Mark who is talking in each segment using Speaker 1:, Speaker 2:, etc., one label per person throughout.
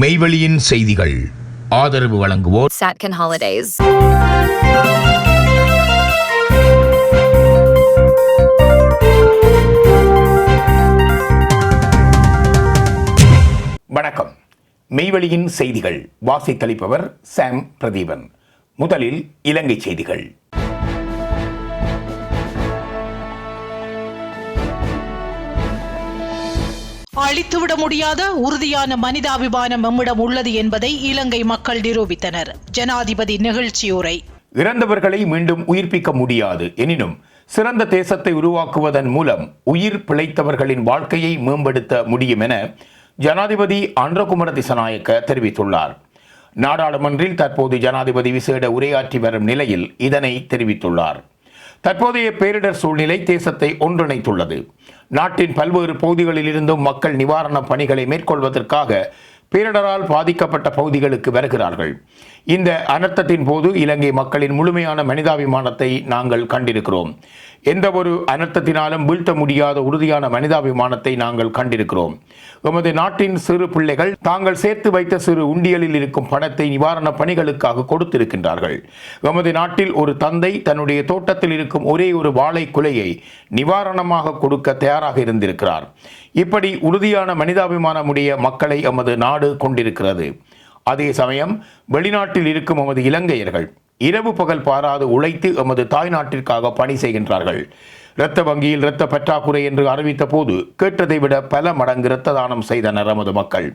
Speaker 1: மெய்வெளியின் செய்திகள். ஆதரவு வழங்குவோர்
Speaker 2: Satkin Holidays.
Speaker 3: வணக்கம். மெய்வெளியின் செய்திகள். வாசித்தளிப்பவர் சாம் பிரதீபன். முதலில் இலங்கை செய்திகள்.
Speaker 4: அழித்துவிட முடியாத உறுதியான மனிதாபிமானம் நம்மிடம் உள்ளது என்பதை இலங்கை மக்கள் நிரூபித்தனர். ஜனாதிபதி நிகழ்ச்சியுரை.
Speaker 3: இறந்தவர்களை மீண்டும் உயிர்ப்பிக்க முடியாது. எனினும் சிறந்த தேசத்தை உருவாக்குவதன் மூலம் உயிர் பிழைத்தவர்களின் வாழ்க்கையை மேம்படுத்த முடியும் என ஜனாதிபதி அன்றகுமர திசநாயக்க தெரிவித்துள்ளார். நாடாளுமன்றில் தற்போது ஜனாதிபதி விசேட உரையாற்றி வரும் நிலையில் இதனை தெரிவித்துள்ளார். தற்போதைய பேரிடர் சூழ்நிலை தேசத்தை ஒன்றிணைத்துள்ளது. நாட்டின் பல்வேறு பகுதிகளில் இருந்தும் மக்கள் நிவாரணப் பணிகளை மேற்கொள்வதற்காக பேரிடரால் பாதிக்கப்பட்ட பகுதிகளுக்கு வருகிறார்கள். இந்த அனர்த்தத்தின் போது இலங்கை மக்களின் முழுமையான மனிதாபிமானத்தை நாங்கள் கண்டிருக்கிறோம். எந்த ஒரு அனர்த்தத்தினாலும் வீழ்த்த முடியாத உறுதியான மனிதாபிமானத்தை நாங்கள் கண்டிருக்கிறோம். எமது நாட்டின் சிறு பிள்ளைகள் தாங்கள் சேர்த்து வைத்த சிறு உண்டியலில் இருக்கும் பணத்தை நிவாரணப் பணிகளுக்காக கொடுத்திருக்கின்றார்கள். எமது நாட்டில் ஒரு தந்தை தன்னுடைய தோட்டத்தில் இருக்கும் ஒரே ஒரு வாழை குலையை நிவாரணமாக கொடுக்க தயாராக இருந்திருக்கிறார். இப்படி உறுதியான மனிதாபிமானமுடைய மக்களை எமது நாடு கொண்டிருக்கிறது. அதே சமயம் வெளிநாட்டில் இருக்கும் எமது இலங்கையர்கள் இரவு பகல் பாராது உழைத்து எமது தாய் நாட்டிற்காக பணி செய்கின்றார்கள். இரத்த வங்கியில் இரத்த பற்றாக்குறை என்று அறிவித்த போது கேட்டதை விட பல மடங்கு இரத்த தானம் செய்தனர் எமது மக்கள்.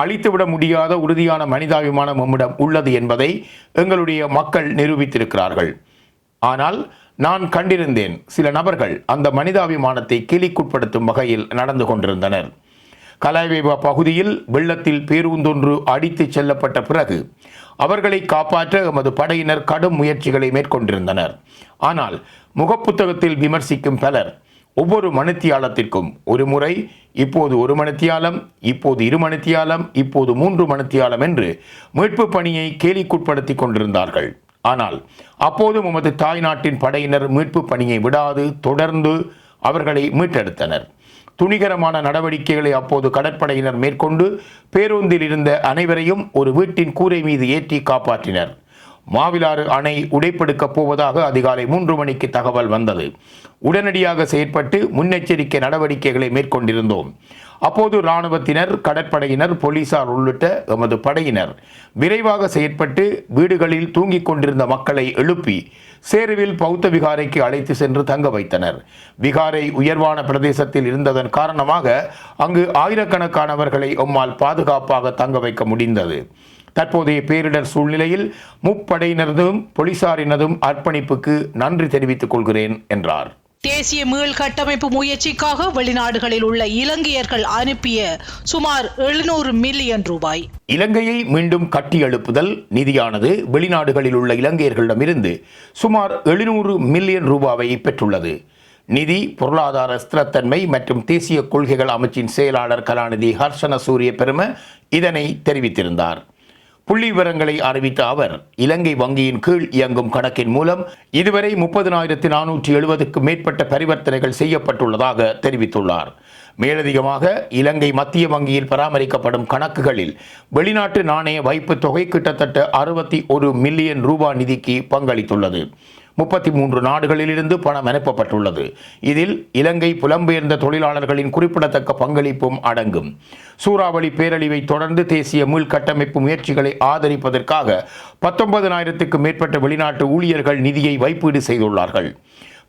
Speaker 3: அழித்துவிட முடியாத உறுதியான மனிதாபிமானம் நம்மிடம் உள்ளது என்பதை எங்களுடைய மக்கள் நிரூபித்திருக்கிறார்கள். ஆனால் நான் கண்டிருந்தேன் சில நபர்கள் அந்த மனிதாபிமானத்தை கிளிக்குட்படுத்தும் வகையில் நடந்து கொண்டிருந்தனர். கலாய்வேவா பகுதியில் வெள்ளத்தில் பேருந்தொன்று அடித்துச் செல்லப்பட்ட பிறகு அவர்களை காப்பாற்ற எமது படையினர் கடும் முயற்சிகளை மேற்கொண்டிருந்தனர். ஆனால் முகப்புத்தகத்தில் விமர்சிக்கும் பலர் ஒவ்வொரு மணித்தியாலத்திற்கும் ஒரு முறை இப்போது ஒரு மணித்தியாலம் இப்போது இரு மணித்தியாலம் இப்போது மூன்று மணித்தியாலம் என்று மீட்பு பணியை கேலிக்குட்படுத்தி கொண்டிருந்தார்கள். ஆனால் அப்போதும் உமது தாய் நாட்டின் படையினர் மீட்பு பணியை விடாது தொடர்ந்து அவர்களை மீட்டெடுத்தனர். துணிகரமான நடவடிக்கைகளை அப்போது கடற்படையினர் மேற்கொண்டு பேருந்தில் இருந்த அனைவரையும் ஒரு வீட்டின் கூரை மீது ஏற்றி காப்பாற்றினர். மாவிலாறு அணை உடைப்பெடுக்கப் போவதாக அதிகாலை மூன்று மணிக்கு தகவல் வந்தது. உடனடியாக செயற்பட்டு முன்னெச்சரிக்கை நடவடிக்கைகளை மேற்கொண்டிருந்தோம். அப்போது இராணுவத்தினர் கடற்படையினர் போலீசார் உள்ளிட்ட எமது படையினர் விரைவாக செயற்பட்டு வீடுகளில் தூங்கிக் கொண்டிருந்த மக்களை எழுப்பி சேருவில் பௌத்த விகாரைக்கு அழைத்து சென்று தங்க வைத்தனர். விகாரை உயர்வான பிரதேசத்தில் இருந்ததன் காரணமாக அங்கு ஆயிரக்கணக்கானவர்களை எம்மால் பாதுகாப்பாக தங்க வைக்க முடிந்தது. தற்போதைய பேரிடர் சூழ்நிலையில் முப்படையினரதும் போலீசாரினதும் அர்ப்பணிப்புக்கு நன்றி தெரிவித்துக் கொள்கிறேன் என்றார்.
Speaker 4: தேசிய மீள் கட்டமைப்பு முயற்சிக்காக வெளிநாடுகளில் உள்ள இலங்கையர்கள் அனுப்பிய சுமார் எழுநூறு மில்லியன் ரூபாய்.
Speaker 3: இலங்கையை மீண்டும் கட்டியெழுப்புதல் நிதியானது வெளிநாடுகளில் உள்ள இலங்கையர்களிடமிருந்து சுமார் எழுநூறு மில்லியன் ரூபாவை பெற்றுள்ளது. நிதி பொருளாதார ஸ்திரத்தன்மை மற்றும் தேசிய கொள்கைகள் அமைச்சின் செயலாளர் கலாநிதி ஹர்ஷன சூரிய பெரும இதனை தெரிவித்திருந்தார். புள்ளி விவரங்களை அறிவித்த அவர் இலங்கை வங்கியின் கீழ் இயங்கும் கணக்கின் மூலம் இதுவரை முப்பதினாயிரத்தி நானூற்றி எழுபதுக்கும் மேற்பட்ட பரிவர்த்தனைகள் செய்யப்பட்டுள்ளதாக தெரிவித்துள்ளார். மேலதிகமாக இலங்கை மத்திய வங்கியில் பராமரிக்கப்படும் கணக்குகளில் வெளிநாட்டு நாணய வைப்பு தொகை கிட்டத்தட்ட அறுபத்தி ஒரு மில்லியன் ரூபாய் நிதிக்கு பங்களித்துள்ளது. முப்பத்தி மூன்று நாடுகளிலிருந்து பணம் அனுப்பப்பட்டுள்ளது. இதில் இலங்கை புலம்பெயர்ந்த தொழிலாளர்களின் குறிப்பிடத்தக்க பங்களிப்பும் அடங்கும். சூறாவளி பேரழிவை தொடர்ந்து தேசிய மீள்கட்டமைப்பு முயற்சிகளை ஆதரிப்பதற்காக பத்தொன்பதனாயிரத்துக்கும் மேற்பட்ட வெளிநாட்டு ஊழியர்கள் நிதியை வைப்பீடு செய்துள்ளார்கள்.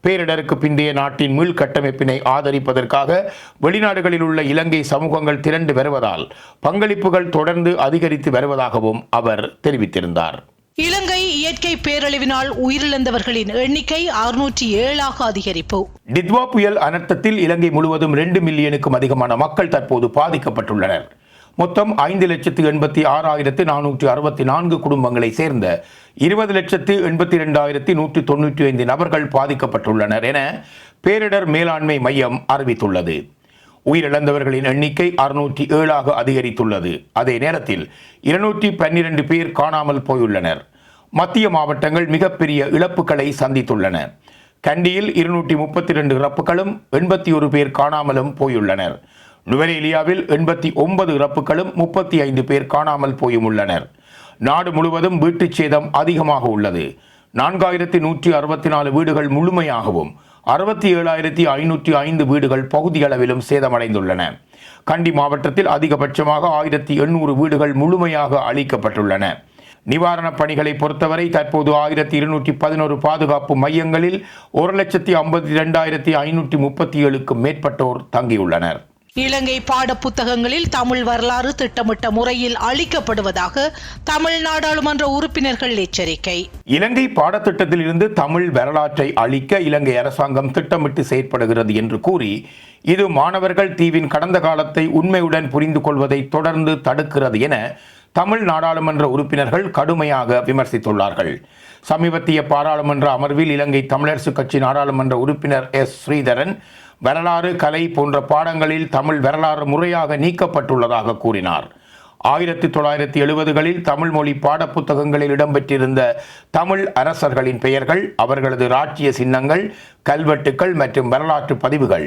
Speaker 3: பேரிடருக்கு பிந்தைய நாட்டின் மீள்கட்டமைப்பினை ஆதரிப்பதற்காக வெளிநாடுகளில் உள்ள இலங்கை சமூகங்கள் திரண்டு வருவதால் பங்களிப்புகள் தொடர்ந்து அதிகரித்து வருவதாகவும் அவர் தெரிவித்திருந்தார்.
Speaker 4: இலங்கை இயற்கை பேரழிவினால் உயிரிழந்தவர்களின் எண்ணிக்கை அறுநூற்றி ஏழாக அதிகரிப்பு.
Speaker 3: டித்வா புயல் அனர்த்தத்தில் இலங்கை முழுவதும் ரெண்டு மில்லியனுக்கும் அதிகமான மக்கள் தற்போது பாதிக்கப்பட்டுள்ளனர். மொத்தம் ஐந்து லட்சத்து எண்பத்தி ஆறாயிரத்து நானூற்றி அறுபத்தி நான்கு குடும்பங்களை சேர்ந்த இருபது லட்சத்து எண்பத்தி ரெண்டாயிரத்தி நூற்றி தொண்ணூற்றி ஐந்து நபர்கள் பாதிக்கப்பட்டுள்ளனர் என பேரிடர் மேலாண்மை மையம் அறிவித்துள்ளது. உயிரிழந்தவர்களின் எண்ணிக்கை அறுநூற்றி ஏழாக அதிகரித்துள்ளது. அதே நேரத்தில் இருநூற்றி பன்னிரண்டு பேர் காணாமல் போயுள்ளனர். மத்திய மாவட்டங்கள் மிகப்பெரிய இழப்புகளை சந்தித்துள்ளன. கண்டியில் இருநூற்றி முப்பத்தி ரெண்டு இறப்புகளும் எண்பத்தி ஒரு பேர் காணாமலும் போயுள்ளனர். நுவரேலியாவில் எண்பத்தி ஒன்பது இறப்புகளும் முப்பத்தி ஐந்து பேர் காணாமல் போயும் உள்ளனர். நாடு முழுவதும் வீட்டுச் சேதம் அதிகமாக உள்ளது. நான்காயிரத்தி நூற்றி அறுபத்தி நாலு வீடுகள் முழுமையாகவும் அறுபத்தி ஏழாயிரத்தி ஐநூற்றி ஐந்து வீடுகள் பகுதியளவிலும் சேதமடைந்துள்ளன. கண்டி மாவட்டத்தில் அதிகபட்சமாக ஆயிரத்தி எண்ணூறு வீடுகள் முழுமையாக அளிக்கப்பட்டுள்ளன நிவாரணப் பணிகளை பொறுத்தவரை தற்போது ஆயிரத்தி இருநூற்றி பதினோரு பாதுகாப்பு மையங்களில் ஒரு லட்சத்தி ஐம்பத்தி ரெண்டாயிரத்தி ஐநூற்றி முப்பத்தி ஏழுக்கும் மேற்பட்டோர் தங்கியுள்ளனர்.
Speaker 4: இலங்கை பாடப்புத்தகங்களில் தமிழ் வரலாறு திட்டமிட்ட முறையில் அளிக்கப்படுவதாக தமிழ் நாடாளுமன்ற உறுப்பினர்கள் எச்சரிக்கை.
Speaker 3: இலங்கை பாடத்திட்டத்தில் இருந்து தமிழ் வரலாற்றை அழிக்க இலங்கை அரசாங்கம் திட்டமிட்டு செயற்படுகிறது என்று கூறி இது மாணவர்கள் தீவின் கடந்த காலத்தை உண்மையுடன் புரிந்து கொள்வதை தொடர்ந்து தடுக்கிறது என தமிழ் நாடாளுமன்ற உறுப்பினர்கள் கடுமையாக விமர்சித்துள்ளார்கள். சமீபத்திய பாராளுமன்ற அமர்வில் இலங்கை தமிழரசுக் கட்சி நாடாளுமன்ற உறுப்பினர் எஸ். ஸ்ரீதரன் வரலாறு கலை போன்ற பாடங்களில் தமிழ் வரலாறு முறையாக நீக்கப்பட்டுள்ளதாக கூறினார். ஆயிரத்தி தொள்ளாயிரத்தி எழுபதுகளில் தமிழ் மொழி பாடப்புத்தகங்களில் இடம்பெற்றிருந்த தமிழ் அரசர்களின் பெயர்கள் அவர்களது ராஜ்ய சின்னங்கள் கல்வெட்டுக்கள் மற்றும் வரலாற்று பதிவுகள்.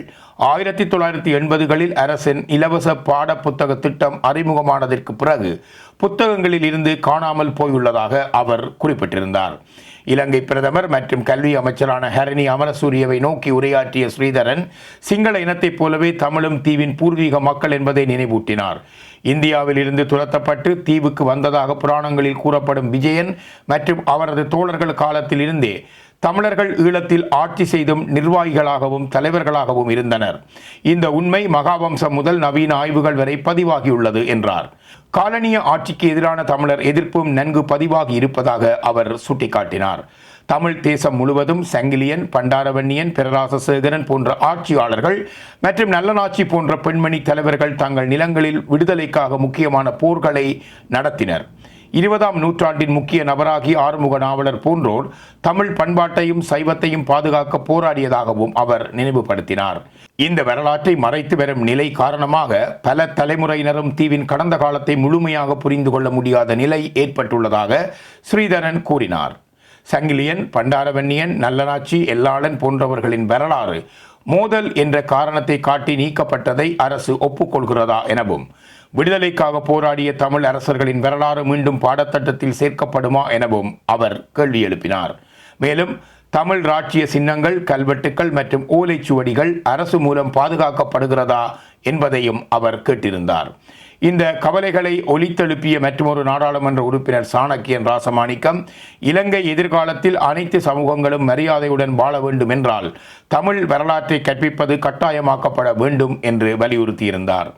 Speaker 3: ஆயிரத்தி தொள்ளாயிரத்தி எண்பதுகளில் அரசின் இலவச பாடப்புத்தக திட்டம் அறிமுகமானதற்கு பிறகு புத்தகங்களில் இருந்து காணாமல் போயுள்ளதாக அவர் குறிப்பிட்டிருந்தார். இலங்கை பிரதமர் மற்றும் கல்வி அமைச்சரான ஹரணி அமரசூரியவை நோக்கி உரையாற்றிய ஸ்ரீதரன் சிங்கள இனத்தைப் போலவே தமிழும் தீவின் பூர்வீக மக்கள் என்பதை நினைவூட்டினார். இந்தியாவில் இருந்து துரத்தப்பட்டு தீவுக்கு வந்ததாக புராணங்களில் கூறப்படும் விஜயன் மற்றும் அவரது தோழர்கள் காலத்தில் இருந்தே தமிழர்கள் ஈழத்தில் ஆட்சி செய்தும் நிர்வாகிகளாகவும் தலைவர்களாகவும் இருந்தனர். இந்த உண்மை மகாவம்சம் முதல் நவீன ஆய்வுகள் வரை பதிவாகியுள்ளது என்றார். காலனிய ஆட்சிக்கு எதிரான தமிழர் எதிர்ப்பும் நன்கு பதிவாகி இருப்பதாக அவர் சுட்டிக்காட்டினார். தமிழ் தேசம் முழுவதும் சங்கிலியன் பண்டாரவன்னியன் பிரராசசேகரன் போன்ற ஆட்சியாளர்கள் மற்றும் நல்லனாட்சி போன்ற பெண்மணி தலைவர்கள் தங்கள் நிலங்களில் விடுதலைக்காக முக்கியமான போர்களை நடத்தினர். இருபதாம் நூற்றாண்டின் முக்கிய நபராகி ஆறுமுக நாவலர் போன்றோர் தமிழ் பண்பாட்டையும் சைவத்தையும் பாதுகாக்க போராடியதாகவும் அவர் நினைவுபடுத்தினார். இந்த வரலாற்றை மறைத்து வரும் நிலை காரணமாக பல தலைமுறையினரும் தீவின் கடந்த காலத்தை முழுமையாக புரிந்து கொள்ள முடியாத நிலை ஏற்பட்டுள்ளதாக ஸ்ரீதரன் கூறினார். சங்கிலியன் பண்டாரவன்னியன் நல்லனாச்சி எல்லாளன் போன்றவர்களின் வரலாறு மோதல் என்ற காரணத்தை காட்டி நீக்கப்பட்டதை அரசு ஒப்புக்கொள்கிறதா எனவும் விடுதலைக்காக போராடிய தமிழ் அரசர்களின் வரலாறு மீண்டும் பாடத்திட்டத்தில் சேர்க்கப்படுமா எனவும் அவர் கேள்வி எழுப்பினார். மேலும் தமிழ் ராட்சிய சின்னங்கள் கல்வெட்டுக்கள் மற்றும் ஓலைச்சுவடிகள் அரசு மூலம் பாதுகாக்கப்படுகிறதா என்பதையும் அவர் கேட்டிருந்தார். இந்த கவலைகளை ஒலித்தெழுப்பிய மற்றொரு நாடாளுமன்ற உறுப்பினர் சாணக்கியன் ராசமாணிக்கம் இலங்கை எதிர்காலத்தில் அனைத்து சமூகங்களும் மரியாதையுடன் வாழ வேண்டும் என்றால் தமிழ் வரலாற்றை கற்பிப்பது கட்டாயமாக்கப்பட வேண்டும் என்று வலியுறுத்தியிருந்தார்.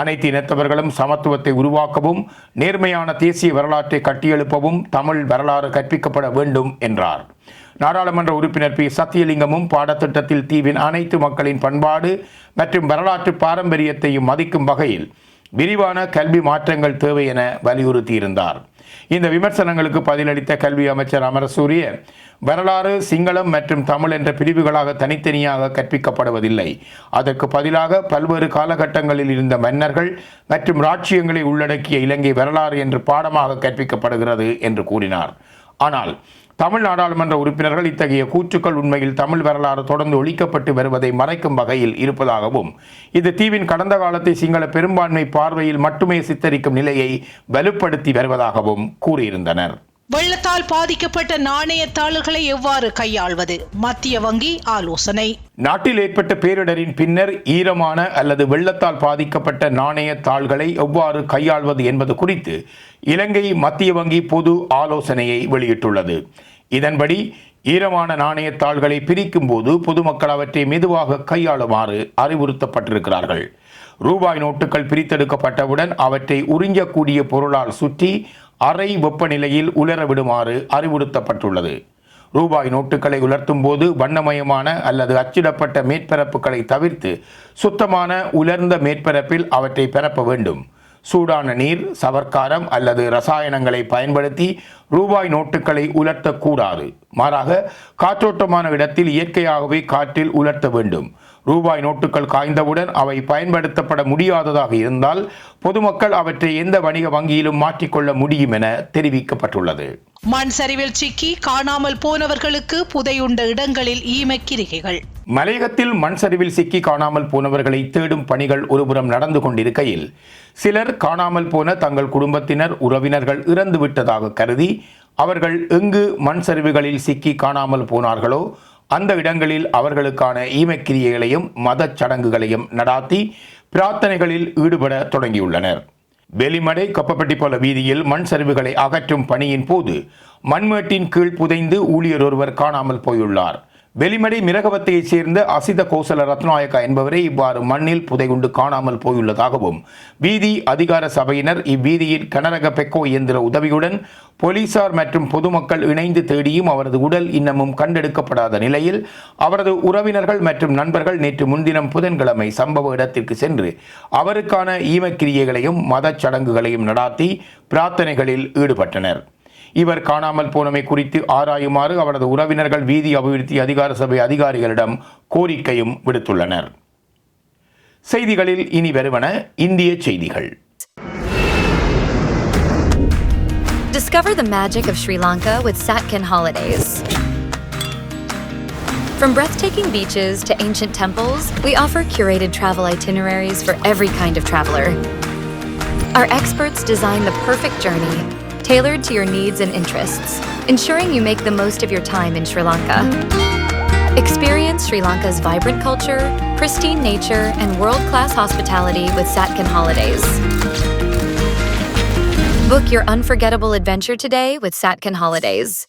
Speaker 3: அனைத்து இனத்தவர்களும் சமத்துவத்தை உருவாக்கவும் நேர்மையான தேசிய வரலாற்றை கட்டியெழுப்பவும் தமிழ் வரலாறு கற்பிக்கப்பட வேண்டும் என்றார். நாடாளுமன்ற உறுப்பினர் பி. சத்தியலிங்கமும் பாடத்திட்டத்தில் தீவின் அனைத்து மக்களின் பண்பாடு மற்றும் வரலாற்று பாரம்பரியத்தையும் மதிக்கும் வகையில் விரிவான கல்வி மாற்றங்கள் தேவை என வலியுறுத்தியிருந்தார். இந்த விமர்சனங்களுக்கு பதிலளித்த கல்வி அமைச்சர் அமரசூரிய வரலாறு சிங்களம் மற்றும் தமிழ் என்ற பிரிவுகளாக தனித்தனியாக கற்பிக்கப்படுவதில்லை. அதற்கு பதிலாக பல்வேறு காலகட்டங்களில் இருந்த மன்னர்கள் மற்றும் ராட்சியங்களை உள்ளடக்கிய இலங்கை வரலாறு என்று பாடமாக கற்பிக்கப்படுகிறது என்று கூறினார். ஆனால் தமிழ் நாடாளுமன்ற உறுப்பினர்கள் இத்தகைய கூற்றுக்கள் உண்மையில் தமிழ் வரலாறு தொடர்ந்து ஒழிக்கப்பட்டு வருவதை மறைக்கும் வகையில் இருப்பதாகவும் இது தீவின் கடந்த காலத்தை சிங்கள பெரும்பான்மை பார்வையில் மட்டுமே சித்தரிக்கும் நிலையை வலுப்படுத்தி வருவதாகவும் கூறியிருந்தனர்.
Speaker 4: வெள்ளத்தால் பாதிக்கப்பட்ட நாணயத்தாளர்களை எவ்வாறு கையாள்வது? மத்திய வங்கி ஆலோசனை.
Speaker 3: நாட்டில் ஏற்பட்ட பேரிடரின் பின்னர் ஈரமான அல்லது வெள்ளத்தால் பாதிக்கப்பட்ட நாணய தாள்களை எவ்வாறு கையாள்வது என்பது குறித்து இலங்கை மத்திய வங்கி பொது ஆலோசனையை வெளியிட்டுள்ளது. இதன்படி ஈரமான நாணயத்தாள்களை பிரிக்கும் போது பொதுமக்கள் அவற்றை மெதுவாக கையாளுமாறு அறிவுறுத்தப்பட்டிருக்கிறார்கள். ரூபாய் நோட்டுகள் பிரித்தெடுக்கப்பட்டவுடன் அவற்றை உறிஞ்சக்கூடிய பொருளால் சுற்றி அறை வெப்பநிலையில் உலர விடுமாறு அறிவுறுத்தப்பட்டுள்ளது. ரூபாய் நோட்டுகளை உலர்த்தும் போது வண்ணமயமான அல்லது அச்சிடப்பட்ட மேற்பரப்புகளை தவிர்த்து சுத்தமான உலர்ந்த மேற்பரப்பில் அவற்றை பரப்ப வேண்டும். சூடான நீர் சவர்க்காரம் அல்லது ரசாயனங்களை பயன்படுத்தி ரூபாய் நோட்டுகளை உலர்த்தக்கூடாது. மாறாக காற்றோட்டமான இடத்தில் இயற்கையாகவே காற்றில் உலர்த்த வேண்டும். ரூபாய் நோட்டுகள் காய்ந்தவுடன் அவை பயன்படுத்தப்பட முடியாததாக இருந்தால் பொதுமக்கள் அவற்றை எந்த வணிக வங்கியிலும் மாற்றிக்கொள்ள முடியும் என தெரிவிக்கப்பட்டுள்ளது.
Speaker 4: மண் சரிவில் சிக்கி காணாமல் போனவர்களுக்கு புதையுண்ட இடங்களில் ஈமக்கிரிகைகள்
Speaker 3: மலையகத்தில் மண் சரிவில் சிக்கி காணாமல் போனவர்களை தேடும் பணிகள் ஒருபுறம் நடந்து கொண்டிருக்கையில் சிலர் காணாமல் போன தங்கள் குடும்பத்தினர் உறவினர்கள் இறந்து விட்டதாக கருதி அவர்கள் எங்கு மண் சரிவுகளில் சிக்கி காணாமல் போனார்களோ அந்த இடங்களில் அவர்களுக்கான ஈமக்கிரியைகளையும் மதச் சடங்குகளையும் நடாத்தி பிரார்த்தனைகளில் ஈடுபட தொடங்கியுள்ளனர். வெளிமடை கொப்பப்பட்டி போல வீதியில் மண் சரிவுகளை அகற்றும் பணியின் போது மண்மேட்டின் கீழ் புதைந்து ஊழியர் ஒருவர் காணாமல் போயுள்ளார். வெளிமடை மிரகவத்தையைச் சேர்ந்த அசித கோசல ரத்நாயக்கா என்பவரே இவ்வாறு மண்ணில் புதைகுண்டு காணாமல் போயுள்ளதாகவும் வீதி அதிகார சபையினர் இவ்வீதியில் கனரக பெக்கோ இயந்திர உதவியுடன் போலீசார் மற்றும் பொதுமக்கள் இணைந்து தேடியும் அவரது உடல் இன்னமும் கண்டெடுக்கப்படாத நிலையில் அவரது உறவினர்கள் மற்றும் நண்பர்கள் நேற்று முன்தினம் புதன்கிழமை சம்பவ இடத்திற்கு சென்று அவருக்கான ஈமக்கிரியைகளையும் மதச் சடங்குகளையும் நடாத்தி பிரார்த்தனைகளில் ஈடுபட்டனர். இவர் காணாமல் போனமை குறித்து ஆராயுமாறு அவரது உறவினர்கள் வீதி அபிவிருத்தி அதிகார சபை அதிகாரிகளிடம் கோரிக்கையும் விடுத்துள்ளனர் செய்திகளில் இனி வருவன இந்திய செய்திகள்
Speaker 2: Discover the magic of Sri Lanka with Satkin Holidays. From breathtaking beaches to ancient temples, we offer curated travel itineraries for every kind of traveler. Our experts design the perfect journey, tailored to your needs and interests, ensuring you make the most of your time in Sri Lanka. Experience Sri Lanka's vibrant culture, pristine nature, and world class hospitality with Satkin Holidays. Book your unforgettable adventure today with Satkin Holidays.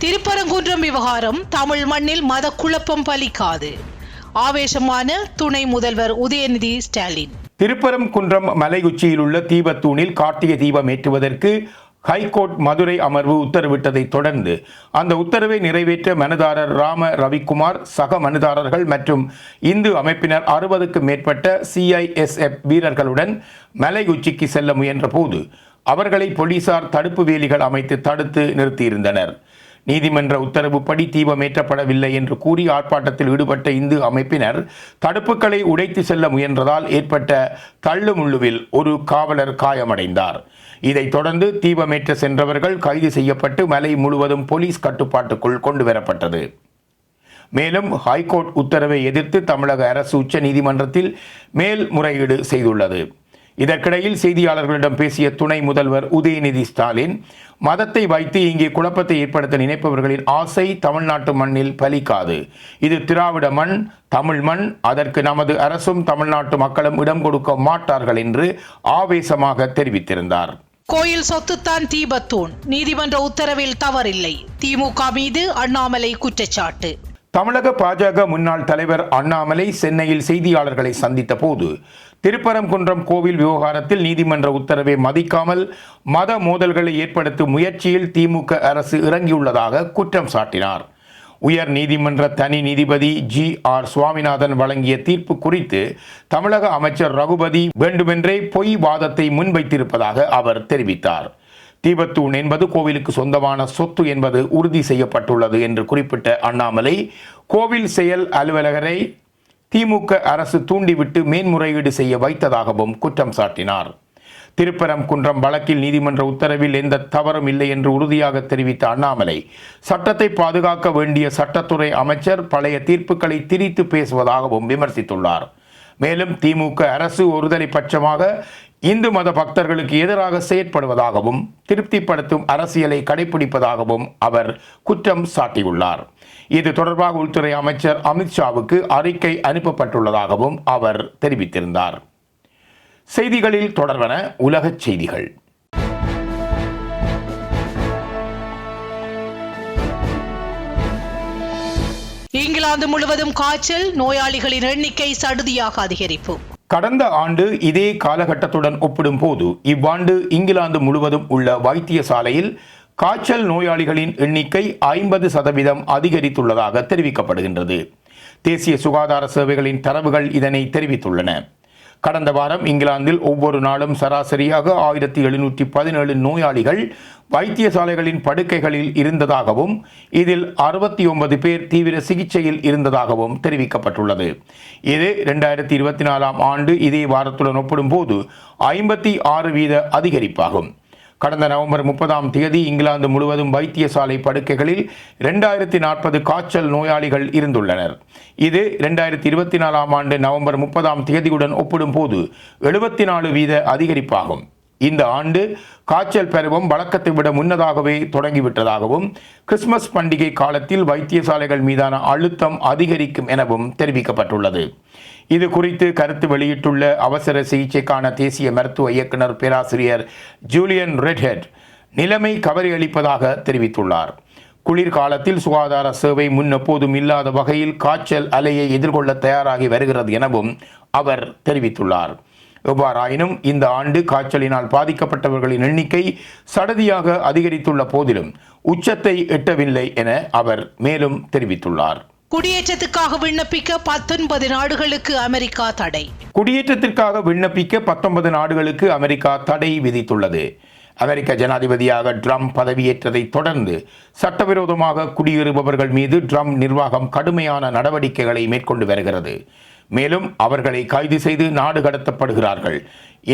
Speaker 4: Thiruparankundram விவகாரம் தமிழ் மண்ணில் மத குழப்பம் பலிக்காது ஆவேசமான துணை முதல்வர் உதயநிதி ஸ்டாலின்.
Speaker 3: திருப்பரங்குன்றம் மலை உச்சியில் உள்ள தீபத்தூணில் கார்த்திகை தீபம் ஏற்றுவதற்கு ஹைகோர்ட் மதுரை அமர்வு உத்தரவிட்டதை தொடர்ந்து அந்த உத்தரவை நிறைவேற்ற மனுதாரர் ராம ரவிக்குமார் சக மனுதாரர்கள் மற்றும் இந்து அமைப்பினர் அறுபதுக்கும் மேற்பட்ட சிஐஎஸ்எஃப் வீரர்களுடன் மலை உச்சிக்கு செல்ல முயன்றபோது அவர்களை போலீசார் தடுப்பு வேலிகள் அமைத்து தடுத்து நிறுத்தியிருந்தனர். நீதிமன்ற உத்தரவுப்படி தீபமேற்றப்படவில்லை என்று கூறி ஆர்ப்பாட்டத்தில் ஈடுபட்ட இந்து அமைப்பினர் தடுப்புகளை உடைத்து செல்ல முயன்றதால் ஏற்பட்ட தள்ளுமுள்ளுவில் ஒரு காவலர் காயமடைந்தார். இதைத் தொடர்ந்து தீபமேற்ற சென்றவர்கள் கைது செய்யப்பட்டு மலை முழுவதும் போலீஸ் கட்டுப்பாட்டுக்குள் கொண்டு வரப்பட்டது. மேலும் ஹைகோர்ட் உத்தரவை எதிர்த்து தமிழக அரசு உச்ச நீதிமன்றத்தில் மேல்முறையீடு செய்துள்ளது. இதற்கிடையில் செய்தியாளர்களிடம் பேசிய துணை முதல்வர் உதயநிதி ஸ்டாலின் மதத்தை வைத்து இங்கே குழப்பத்தை ஏற்படுத்த நினைப்பவர்களின் ஆசை தமிழ்நாட்டு மண்ணில் பலிக்காது. இது திராவிட மண் தமிழ் மண் அதற்கு நமது அரசும் தமிழ்நாட்டு மக்களும் இடம் கொடுக்க மாட்டார்கள் என்று ஆவேசமாக தெரிவித்திருந்தார்.
Speaker 4: கோயில் சொத்துத்தான் தீபத்தூண். நீதிமன்ற உத்தரவில் தவறில்லை. திமுக மீது அண்ணாமலை குற்றச்சாட்டு.
Speaker 3: தமிழக பாஜக முன்னாள் தலைவர் அண்ணாமலை சென்னையில் செய்தியாளர்களை சந்தித்த போது திருப்பரங்குன்றம் கோவில் விவகாரத்தில் நீதிமன்ற உத்தரவை மதிக்காமல் மத மோதல்களை ஏற்படுத்தும் முயற்சியில் திமுக அரசு இறங்கியுள்ளதாக குற்றம் சாட்டினார். உயர் நீதிமன்ற தனி நீதிபதி ஜி ஆர் சுவாமிநாதன் வழங்கிய தீர்ப்பு குறித்து தமிழக அமைச்சர் ரகுபதி வேண்டுமென்றே பொய் வாதத்தை முன்வைத்திருப்பதாக அவர் தெரிவித்தார். தீபத்தூண் என்பது கோவிலுக்கு சொந்தமான சொத்து என்பது உறுதி செய்யப்பட்டுள்ளது என்று குறிப்பிட்ட அண்ணாமலை கோவில் செயல் அலுவலகரை திமுக அரசு தூண்டிவிட்டு மேன்முறையீடு செய்ய வைத்ததாகவும் குற்றம் சாட்டினார். திருப்பரங்குன்றம் வழக்கில் நீதிமன்ற உத்தரவில் எந்த தவறும் இல்லை என்று உறுதியாக தெரிவித்த அண்ணாமலை சட்டத்தை பாதுகாக்க வேண்டிய சட்டத்துறை அமைச்சர் பழைய தீர்ப்புகளை திரித்து பேசுவதாகவும் விமர்சித்துள்ளார். மேலும் திமுக அரசு ஒருதலை பட்சமாக இந்து மத பக்தர்களுக்கு எதிராக செயற்படுவதாகவும் திருப்திப்படுத்தும் அரசியலை கடைபிடிப்பதாகவும் அவர் குற்றம் சாட்டியுள்ளார். இது தொடர்பாக உள்துறை அமைச்சர் அமித்ஷாவுக்கு அறிக்கை அனுப்பப்பட்டுள்ளதாகவும் அவர் தெரிவித்திருந்தார். செய்திகளில் தொடர்வன உலகச் செய்திகள்.
Speaker 4: இங்கிலாந்து முழுவதும் காய்ச்சல் நோயாளிகளின் எண்ணிக்கை சடுதியாக அதிகரிப்பு.
Speaker 3: கடந்த ஆண்டு இதே காலகட்டத்துடன் ஒப்பிடும்போது இவ்வாண்டு இங்கிலாந்து முழுவதும் உள்ள வைத்தியசாலையில் காய்ச்சல் நோயாளிகளின் எண்ணிக்கை ஐம்பது சதவீதம் அதிகரித்துள்ளதாக தெரிவிக்கப்படுகின்றது. தேசிய சுகாதார சேவைகளின் தரவுகள் இதனை தெரிவித்துள்ளன. கடந்த வாரம் இங்கிலாந்தில் ஒவ்வொரு நாளும் சராசரியாக ஆயிரத்தி எழுநூற்றி பதினேழு நோயாளிகள் வைத்தியசாலைகளின் படுக்கைகளில் இருந்ததாகவும் இதில் அறுபத்தி ஒன்பது பேர் தீவிர சிகிச்சையில் இருந்ததாகவும் தெரிவிக்கப்பட்டுள்ளது. இது இரண்டாயிரத்தி இருபத்தி நாலாம் ஆண்டு இதே வாரத்துடன் ஒப்பிடும்போது ஐம்பத்தி ஆறு வீத அதிகரிப்பாகும். கடந்த நவம்பர் முப்பதாம் தேதி இங்கிலாந்து முழுவதும் வைத்தியசாலை படுக்கைகளில் இரண்டாயிரத்தி நாற்பது காய்ச்சல் நோயாளிகள் இருந்துள்ளனர். இது இரண்டாயிரத்தி இருபத்தி நாலாம் ஆண்டு நவம்பர் முப்பதாம் தேதியுடன் ஒப்பிடும்போது எழுபத்தி நாலு வீத அதிகரிப்பாகும். இந்த ஆண்டு காய்ச்சல் பருவம் வழக்கத்தை விட முன்னதாகவே தொடங்கிவிட்டதாகவும் கிறிஸ்துமஸ் பண்டிகை காலத்தில் வைத்தியசாலைகள் மீதான அழுத்தம் அதிகரிக்கும் எனவும் தெரிவிக்கப்பட்டுள்ளது. இது குறித்து கருத்து வெளியிட்டுள்ள அவசர சிகிச்சைக்கான தேசிய மருத்துவ இயக்குனர் பேராசிரியர் ஜூலியன் ரெட்ஹெட் நிலைமை கவலையளிப்பதாக தெரிவித்துள்ளார். குளிர்காலத்தில் சுகாதார சேவை முன் எப்போதும் இல்லாத வகையில் காய்ச்சல் அலையை எதிர்கொள்ள தயாராகி வருகிறது எனவும் அவர் தெரிவித்துள்ளார். எவ்வாறாயினும் இந்த ஆண்டு காய்ச்சலினால் பாதிக்கப்பட்டவர்களின் எண்ணிக்கை சடதியாக அதிகரித்துள்ள போதிலும் உச்சத்தை எட்டவில்லை என அவர் மேலும் தெரிவித்துள்ளார்.
Speaker 4: குடியேற்றத்துக்காக விண்ணப்பிக்க பத்தொன்பது நாடுகளுக்கு அமெரிக்கா தடை.
Speaker 3: குடியேற்றத்திற்காக விண்ணப்பிக்க பத்தொன்பது நாடுகளுக்கு அமெரிக்கா தடை விதித்துள்ளது. அமெரிக்க ஜனாதிபதியாக ட்ரம்ப் பதவியேற்றதை தொடர்ந்து சட்டவிரோதமாக குடியேறுபவர்கள் மீது ட்ரம்ப் நிர்வாகம் கடுமையான நடவடிக்கைகளை மேற்கொண்டு வருகிறது. மேலும் அவர்களை கைது செய்து நாடு கடத்தப்படுகிறார்கள்.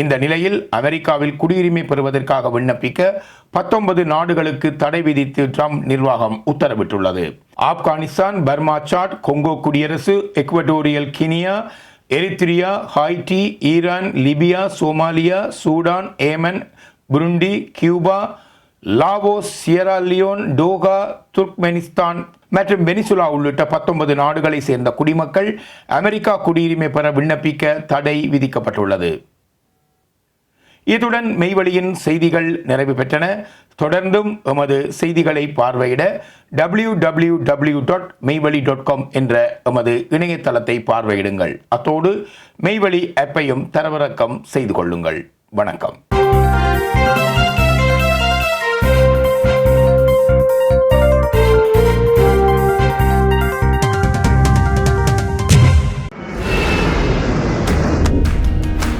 Speaker 3: இந்த நிலையில் அமெரிக்காவில் குடியுரிமை பெறுவதற்காக விண்ணப்பிக்க பத்தொன்பது நாடுகளுக்கு தடை விதித்து ட்ரம்ப் நிர்வாகம் உத்தரவிட்டுள்ளது. ஆப்கானிஸ்தான் பர்மா சாட் கொங்கோ குடியரசு Equatorial Guinea Eritrea Haiti Iran Libya Somalia Sudan Yemen Burundi Cuba Laos Sierra Leone Togo Turkmenistan மற்றும் வெனிசுலா உள்ளிட்ட பத்தொன்பது நாடுகளை சேர்ந்த குடிமக்கள் அமெரிக்கா குடியுரிமை பெற விண்ணப்பிக்க தடை விதிக்கப்பட்டுள்ளது. இத்துடன் மெய்வழியின் செய்திகள் நிறைவு பெற்றன. தொடர்ந்தும் எமது செய்திகளை பார்வையிட W W W dot Meivazhi dot com என்ற எமது இணையதளத்தை பார்வையிடுங்கள். அத்தோடு மெய்வழி ஆப்பையும் தரவிறக்கம் செய்து கொள்ளுங்கள். வணக்கம்.